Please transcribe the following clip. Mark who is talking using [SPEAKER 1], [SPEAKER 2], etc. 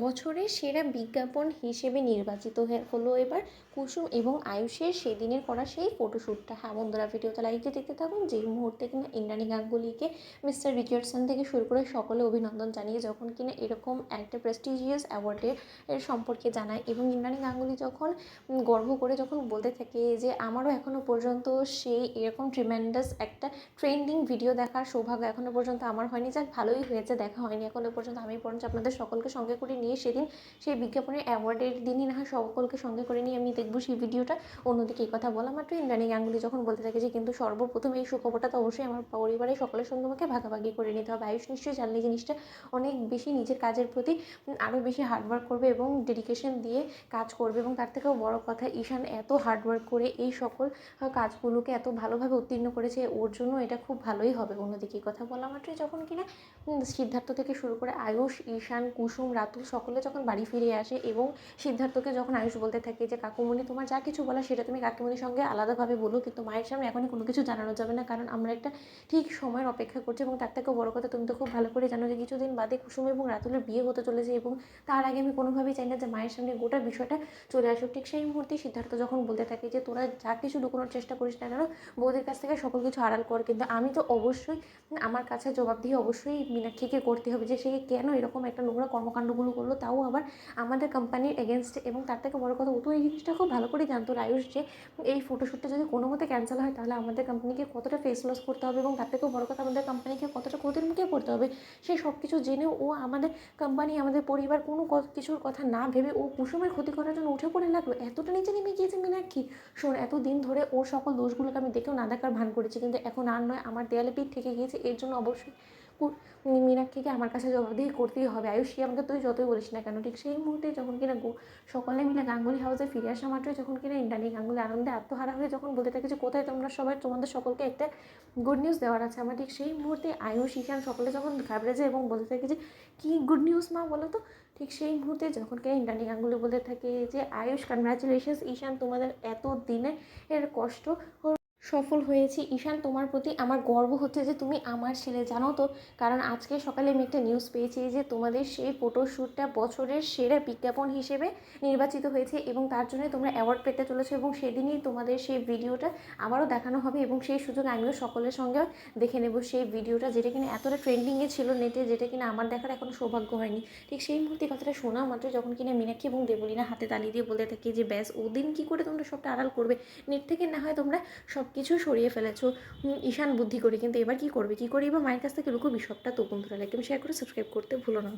[SPEAKER 1] বছরের সেরা বিজ্ঞাপন হিসেবে নির্বাচিত হলো এবার কুসুম এবং আয়ুষের সেদিনের করা সেই ফটোশ্যুটটা। হ্যাঁ বন্ধুরা, ভিডিওটা লাইক দেখতে থাকুন। যেই মুহূর্তে কিনা ইন্দ্রাণী গাঙ্গুলিকে মিস্টার রিচার্ডসন থেকে শুরু করে সকলে অভিনন্দন জানিয়ে যখন কিনা এরকম একটা প্রেস্টিজিয়াস অ্যাওয়ার্ডের সম্পর্কে জানায় এবং ইন্দ্রাণী গাঙ্গুলি যখন গর্ব করে যখন বলতে থাকে যে, আমারও এখনও পর্যন্ত সেই এরকম ট্রিমেন্ডাস একটা ট্রেন্ডিং ভিডিও দেখার সৌভাগ্য এখনও পর্যন্ত আমার হয়নি। যাক, ভালোই হয়েছে, দেখা হয়নি এখনও পর্যন্ত। আমি বরঞ্চ আপনাদের সকলকে সঙ্গে করে নিয়ে সেদিন সেই বিজ্ঞাপনের অ্যাওয়ার্ডের দিনই না হয় সকলকে সঙ্গে করে নিয়ে আমি দেখব সেই ভিডিওটা। অন্যদিকে এই কথা বলা মাত্র ইন্দ্রাণী গাঙ্গুলি যখন বলতে থাকে যে, কিন্তু সর্বপ্রথম এই সুখবরটা তো অবশ্যই আমার পরিবারের সকলের সঙ্গে আমাকে ভাগাভাগি করে নিতে হবে। আয়ুষ নিশ্চয়ই জানলে জিনিসটা অনেক বেশি নিজের কাজের প্রতি আরও বেশি হার্ডওয়ার্ক করবে এবং ডেডিকেশন দিয়ে কাজ করবে এবং তার থেকেও বড় কথা, ঈশান এত হার্ডওয়ার্ক করে এই সকল কাজগুলোকে এত ভালোভাবে উত্তীর্ণ করেছে, ওর জন্য এটা খুব ভালোই হবে। অন্যদিকে কথা বলা মাত্রই যখন কিনা সিদ্ধার্থ থেকে শুরু করে আয়ুষ, ঈশান, কুসুম, রাতুল সকলে যখন বাড়ি ফিরে আসে এবং সিদ্ধার্থকে যখন আয়ুষ বলতে থাকে যে, কাকুমণি, তোমার যা কিছু বলা সেটা তুমি কাকুমণির সঙ্গে আলাদাভাবে বলো, কিন্তু মায়ের সামনে এখনই কোনো কিছু জানানো যাবে না। কারণ আমরা একটা ঠিক সময়ের অপেক্ষা করছি এবং তার থেকেও বড় কথা, তুমি তো খুব ভালো করে জানো যে, কিছুদিন বাদে কুসুম এবং রাতুলের বিয়ে হতে চলেছে এবং তার আগে আমি কোনোভাবেই চাই না যে, মায়ের সামনে গোটা বিষয়টা চলে আসুক। ঠিক সেই মুহূর্তে সিদ্ধার্থ যখন বলতে থাকে যে, তোরা যা কিছু লুকোনোর চেষ্টা করিস না কেন, বৌদির কাছ থেকে সকল কিছু আড়াল কর। কিন্তু আমি তো অবশ্যই, আমার কাছে জবাবদিহি অবশ্যই মীনাক্ষীকে করতে হবে যে, সে কেন এরকম একটা নোংরা কর্মকাণ্ডগুলো করল, তাও আবার আমাদের কোম্পানির এগেনস্টে এবং তার থেকে বড় কথা, ও তো এই জিনিসটা খুব ভালো করে জানতো আয়ুষ যে, এই ফটোশ্যুটটা যদি কোনো মতে ক্যান্সেল হয়, তাহলে আমাদের কোম্পানিকে কতটা ফেস লস করতে হবে এবং তার থেকেও বড় কথা, আমাদের কোম্পানিকে কতটা ক্ষতির মুখে পড়তে হবে সেই সব কিছু জেনেও ও আমাদের কোম্পানি আমাদের পরিবার কোনো কিছুর কথা না ভেবে ও কুসুমের ক্ষতি করার জন্য উঠে পড়ে লাগল। এতটা নিচে নেমে গিয়েছে মীনাক্ষী। শোন, এতদিন ধরে ওর সকল দোষগুলোকে আমি দেখেও না দেখার ভান করেছি, কিন্তু এখন আর নয়, আমার দেয়ালে পিঠ থেকে গিয়েছে, এর জন্য অবশ্যই কু- মীনাক্ষীকে আমার কাছে জবাবদিহি করতেই হবে, আয়ুষী আমাকে তুই যতই বলিস না কেন, ঠিক সেই মুহূর্তে যখন কিনা সকলে মিলে গাঙ্গুলি হাউসে ফিরে আসা মাত্রই যখন কিনা ইন্টানি গাঙ্গুলি আনন্দে আত্মহারা হয়ে যখন বলতে থাকে যে, কোথায় তোমরা সবাই? তোমাদের সকলকে একটা গুড নিউজ দেওয়ার আছে। আমার ঠিক সেই মুহূর্তে আয়ুষ, ঈশান সকলে যখন ঘাবড়ে যায় এবং বলতে থাকে যে, কী গুড নিউজ মা, বলো তো? ঠিক সেই মুহূর্তে যখন কিনা ইন্টানি গাঙ্গুলি বলতে থাকে যে, আয়ুষ কনগ্রাচুলেশনস ঈশান, তোমাদের এত দিনে এর কষ্ট সফল হয়েছি। ঈশান, তোমার প্রতি আমার গর্ব হচ্ছে যে তুমি আমার ছেলে, জানো তো? কারণ আজকে সকালে আমি একটা নিউজ পেয়েছি যে তোমাদের সেই ফটোশ্যুটটা বছরের সেরা বিজ্ঞাপন হিসেবে নির্বাচিত হয়েছে এবং তার জন্য তোমরা অ্যাওয়ার্ড পেতে চলেছো এবং সেদিনই তোমাদের সেই ভিডিওটা আবারও দেখানো হবে এবং সেই সুযোগ আমিও সকলের সঙ্গে দেখে নেব সেই ভিডিওটা যেটা কিনা এতটা ট্রেন্ডিংয়ে ছিল নেটে যেটা কিনা আমার দেখার এখনও সৌভাগ্য হয়নি। ঠিক সেই মুহূর্তে কথাটা শোনা মাত্র যখন কিনা মীনাক্ষী এবং দেবলীনা হাতে তালি দিয়ে বলতে থাকি যে, ব্যাস, ওদিন কী করে তোমরা সবটা আড়াল করবে? নেট থেকে না হয় তোমরা সব কিছু সরিয়ে ফেলেছো। ঈশান বুদ্ধি করে, কিন্তু এবার কি করবে? কি করে? এবার মায়ের কাছ থেকে লুকোবি সবটা তো বন্ধুরা লাইক শেয়ার করে সাবস্ক্রাইব করতে ভুলো না।